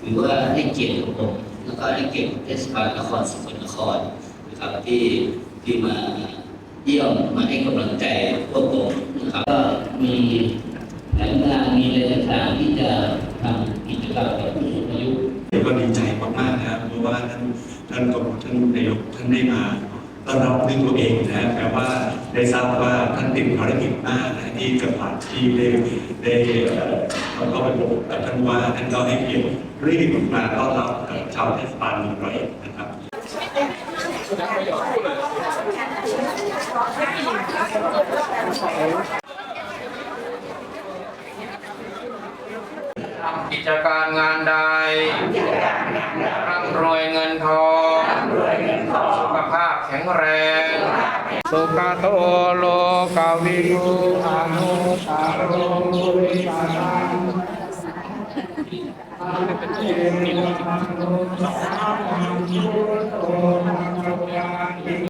ถือว่าให้เกียรติกับผมแล้วก็ให้เกียรติเทศบาลนครสกลนครนะครับที่ที่มาเยี่ยมมาให้กำลังใจพวกผมนะครับก็มีแผนงานมีอะไรต่างๆที่จะทำกิจกรรมกับผู้สูงอายุก็ดีใจมากๆนะครับเพราะว่าท่านท่านกรมท่านนายกท่านได้มาต้อนรับด้วยตัวเองนะแปลว่า ได้ทราบว่าท่านติดภารกิจมากนะที่จังหวัดที่ได้ได้เอ่อเขาก็ไปพบกับท่านว่าท่านก็ให้เกียรติรีบมาต้อนรับกับชาวเทศบาลเมืองร้อยเอ็ดนะครับทำกิจการงานใดร่ำรวยเงินทอง ข็งแรง สุขโตโลกาวิทูอานุสาโรวิสานัง